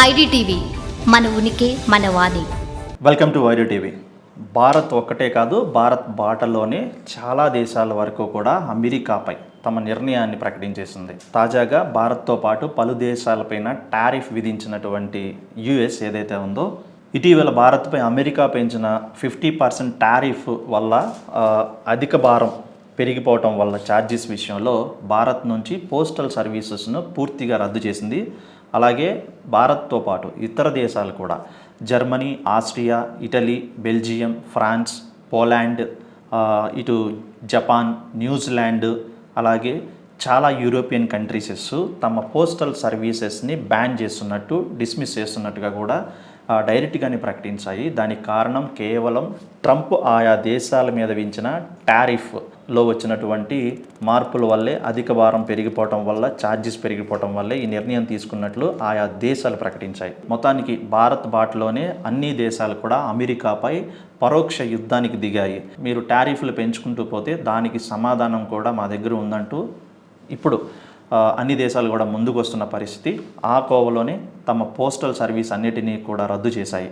IDTV మన ఉనికి మన వాణి. Welcome to IDTV. భారత్ ఒక్కటే కాదు భారత్ బాటలోనే చాలా దేశాల వరకు కూడా అమెరికాపై తమ నిర్ణయాన్ని ప్రకటించేసింది. తాజాగా భారత్తో పాటు పలు దేశాలపైన టారిఫ్ విధించినటువంటి యుఎస్ ఏదైతే ఉందో ఇటీవల భారత్పై అమెరికా పెంచిన ఫిఫ్టీ పర్సెంట్ టారిఫ్ వల్ల అధిక భారం పెరిగిపోవటం వల్ల ఛార్జెస్ విషయంలో భారత్ నుంచి పోస్టల్ సర్వీసెస్ను పూర్తిగా రద్దు చేసింది. అలాగే భారత్తో పాటు ఇతర దేశాలు కూడా. Germany Austria Italy Belgium France Poland ఇటు జపాన్ న్యూజిలాండ్ అలాగే చాలా యూరోపియన్ కంట్రీసెస్ తమ పోస్టల్ సర్వీసెస్ని బ్యాన్ చేస్తున్నట్టు డిస్మిస్ చేస్తున్నట్టుగా కూడా డైరెక్ట్గానే ప్రకటించాయి. దానికి కారణం కేవలం ట్రంప్ ఆయా దేశాల మీద వించిన టారిఫ్లో వచ్చినటువంటి మార్పుల వల్లే అధిక భారం పెరిగిపోవటం వల్ల ఛార్జెస్ పెరిగిపోవటం వల్లే ఈ నిర్ణయం తీసుకున్నట్లు ఆయా దేశాలు ప్రకటించాయి. మొత్తానికి భారత్ బాటలోనే అన్ని దేశాలు కూడా అమెరికాపై పరోక్ష యుద్ధానికి దిగాయి. మీరు టారిఫ్లు పెంచుకుంటూ పోతే దానికి సమాధానం కూడా మా దగ్గర ఉందంటూ ఇప్పుడు అన్ని దేశాలు కూడా ముందుకు వస్తున్న పరిస్థితి ఆ కోవలోనే తమ పోస్టల్ సర్వీస్ అన్నిటినీ కూడా రద్దు చేశాయి.